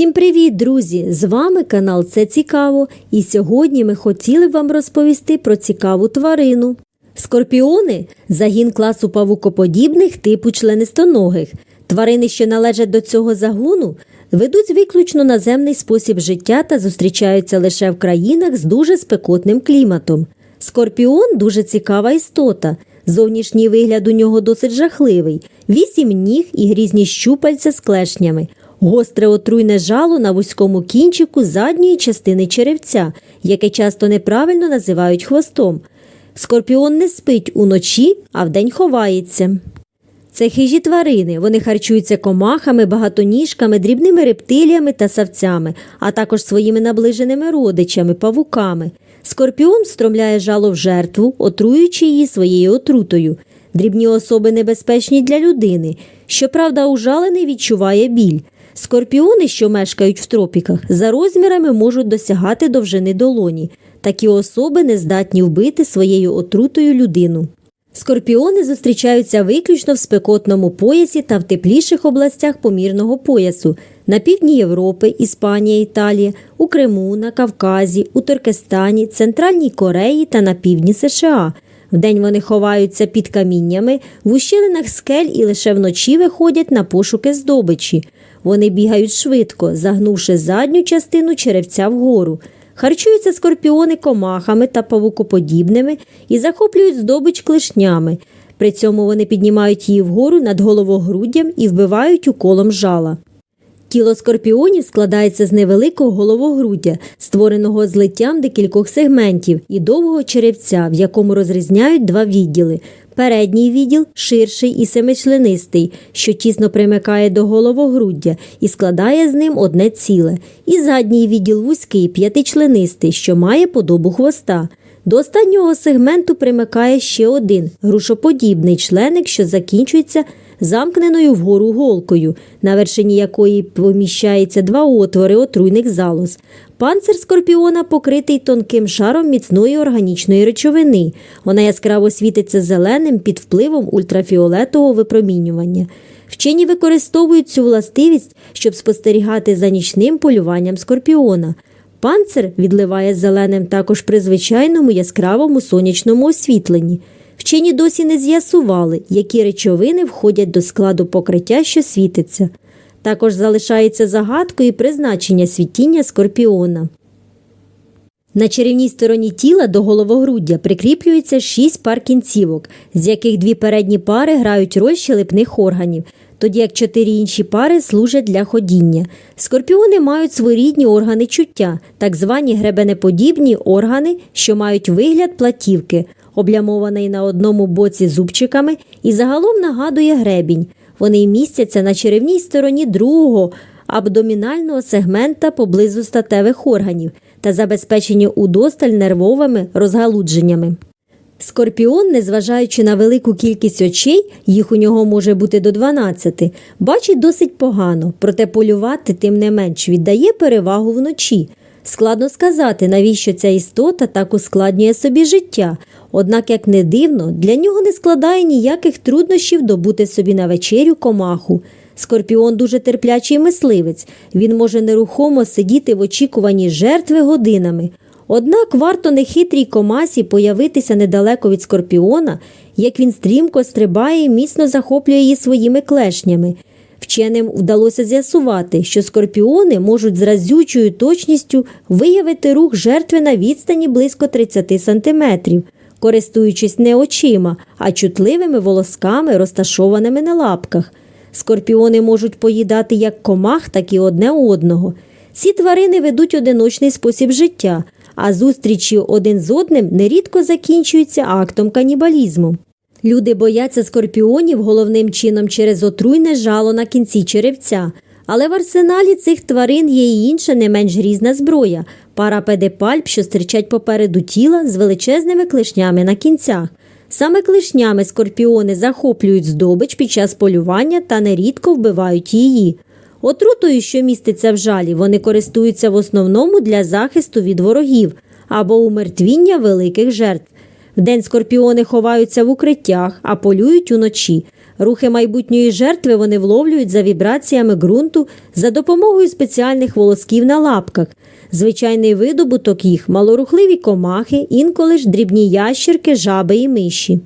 Всім привіт, друзі! З вами канал Це Цікаво, і сьогодні ми хотіли б вам розповісти про цікаву тварину. Скорпіони загін класу павукоподібних типу членистоногих. Тварини, що належать до цього загону, ведуть виключно наземний спосіб життя та зустрічаються лише в країнах з дуже спекотним кліматом. Скорпіон дуже цікава істота. Зовнішній вигляд у нього досить жахливий: вісім ніг і грізні щупальця з клешнями, гостре отруйне жало на вузькому кінчику задньої частини черевця, яке часто неправильно називають хвостом. Скорпіон не спить уночі, а вдень ховається. Це хижі тварини. Вони харчуються комахами, багатоніжками, дрібними рептиліями та савцями, а також своїми наближеними родичами, павуками. Скорпіон встромляє жало в жертву, отруюючи її своєю отрутою. Дрібні особи небезпечні для людини. Щоправда, ужалений відчуває біль. Скорпіони, що мешкають в тропіках, за розмірами можуть досягати довжини долоні. Такі особи не здатні вбити своєю отрутою людину. Скорпіони зустрічаються виключно в спекотному поясі та в тепліших областях помірного поясу на півдні Європи, Іспанія, Італія, у Криму, на Кавказі, у Туркестані, Центральній Кореї та на півдні США. Вдень вони ховаються під каміннями, в ущелинах скель і лише вночі виходять на пошуки здобичі. Вони бігають швидко, загнувши задню частину черевця вгору. Харчуються скорпіони комахами та павукоподібними і захоплюють здобич клешнями. При цьому вони піднімають її вгору над головогруддям і вбивають уколом жала. Тіло скорпіонів складається з невеликого головогруддя, створеного злиттям декількох сегментів і довгого черевця, в якому розрізняють два відділи. Передній відділ ширший і семичленистий, що тісно примикає до головогруддя і складає з ним одне ціле, і задній відділ вузький, п'ятичленистий, що має подобу хвоста. До останнього сегменту примикає ще один грушоподібний членик, що закінчується замкненою вгору голкою, на вершині якої поміщається два отвори отруйних залоз. Панцир скорпіона покритий тонким шаром міцної органічної речовини. Вона яскраво світиться зеленим під впливом ультрафіолетового випромінювання. Вчені використовують цю властивість, щоб спостерігати за нічним полюванням скорпіона. Панцир відливає зеленим також при звичайному яскравому сонячному освітленні. Вчені досі не з'ясували, які речовини входять до складу покриття, що світиться. Також залишається загадкою призначення світіння скорпіона. На чарівній стороні тіла до головогруддя прикріплюється шість пар кінцівок, з яких дві передні пари грають роль щелепних органів, тоді як чотири інші пари служать для ходіння. Скорпіони мають своєрідні органи чуття, так звані гребенеподібні органи, що мають вигляд платівки, облямований на одному боці зубчиками і загалом нагадує гребінь. Вони містяться на черевній стороні другого абдомінального сегмента поблизу статевих органів та забезпечені удосталь нервовими розгалудженнями. Скорпіон, незважаючи на велику кількість очей, їх у нього може бути до 12, бачить досить погано, проте полювати тим не менш віддає перевагу вночі. Складно сказати, навіщо ця істота так ускладнює собі життя, однак, як не дивно, для нього не складає ніяких труднощів добути собі на вечерю комаху. Скорпіон дуже терплячий мисливець, він може нерухомо сидіти в очікуванні жертви годинами. Однак варто нехитрій комасі появитися недалеко від скорпіона, як він стрімко стрибає і міцно захоплює її своїми клешнями. Вченим вдалося з'ясувати, що скорпіони можуть з разючою точністю виявити рух жертви на відстані близько 30 сантиметрів, користуючись не очима, а чутливими волосками, розташованими на лапках. Скорпіони можуть поїдати як комах, так і одне одного. Ці тварини ведуть одиночний спосіб життя, а зустрічі один з одним нерідко закінчуються актом канібалізму. Люди бояться скорпіонів головним чином через отруйне жало на кінці черевця, але в арсеналі цих тварин є й інша не менш грізна зброя пара педипальп, що стирчать попереду тіла з величезними клешнями на кінцях. Саме клешнями скорпіони захоплюють здобич під час полювання та нерідко вбивають її. Отрутою, що міститься в жалі, вони користуються в основному для захисту від ворогів або умертвіння великих жертв. Вдень скорпіони ховаються в укриттях, а полюють уночі. Рухи майбутньої жертви вони вловлюють за вібраціями ґрунту за допомогою спеціальних волосків на лапках. Звичайний видобуток їх малорухливі комахи, інколи ж дрібні ящерки, жаби і миші.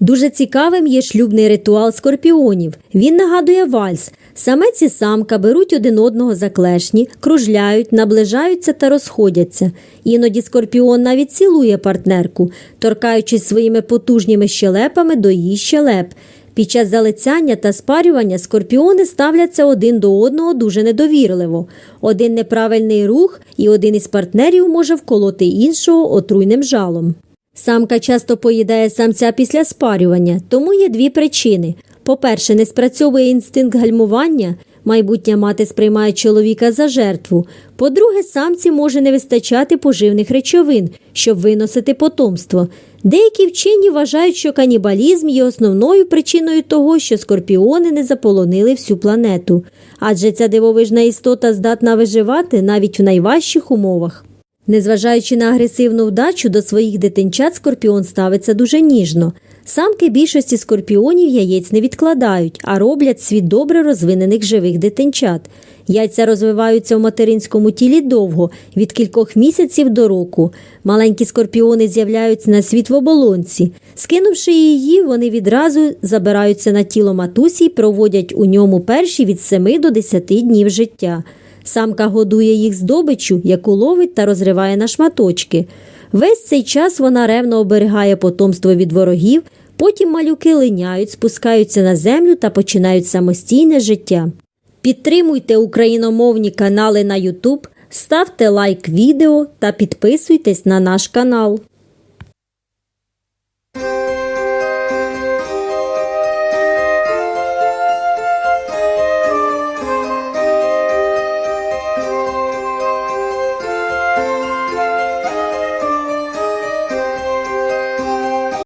Дуже цікавим є шлюбний ритуал скорпіонів. Він нагадує вальс. Самець і самка беруть один одного за клешні, кружляють, наближаються та розходяться. Іноді скорпіон навіть цілує партнерку, торкаючись своїми потужніми щелепами до її щелеп. Під час залицяння та спарювання скорпіони ставляться один до одного дуже недовірливо. Один неправильний рух, і один із партнерів може вколоти іншого отруйним жалом. Самка часто поїдає самця після спарювання, тому є дві причини. По-перше, не спрацьовує інстинкт гальмування, майбутня мати сприймає чоловіка за жертву. По-друге, самці може не вистачати поживних речовин, щоб виносити потомство. Деякі вчені вважають, що канібалізм є основною причиною того, що скорпіони не заполонили всю планету, адже ця дивовижна істота здатна виживати навіть в найважчих умовах. Незважаючи на агресивну вдачу до своїх дитинчат, скорпіон ставиться дуже ніжно. Самки більшості скорпіонів яєць не відкладають, а роблять світ добре розвинених живих дитинчат. Яйця розвиваються в материнському тілі довго, від кількох місяців до року. Маленькі скорпіони з'являються на світ в оболонці. Скинувши її, вони відразу забираються на тіло матусі і проводять у ньому перші від 7 до 10 днів життя. Самка годує їх здобичу, яку ловить та розриває на шматочки. Весь цей час вона ревно оберігає потомство від ворогів, потім малюки линяють, спускаються на землю та починають самостійне життя. Підтримуйте україномовні канали на YouTube, ставте лайк відео та підписуйтесь на наш канал.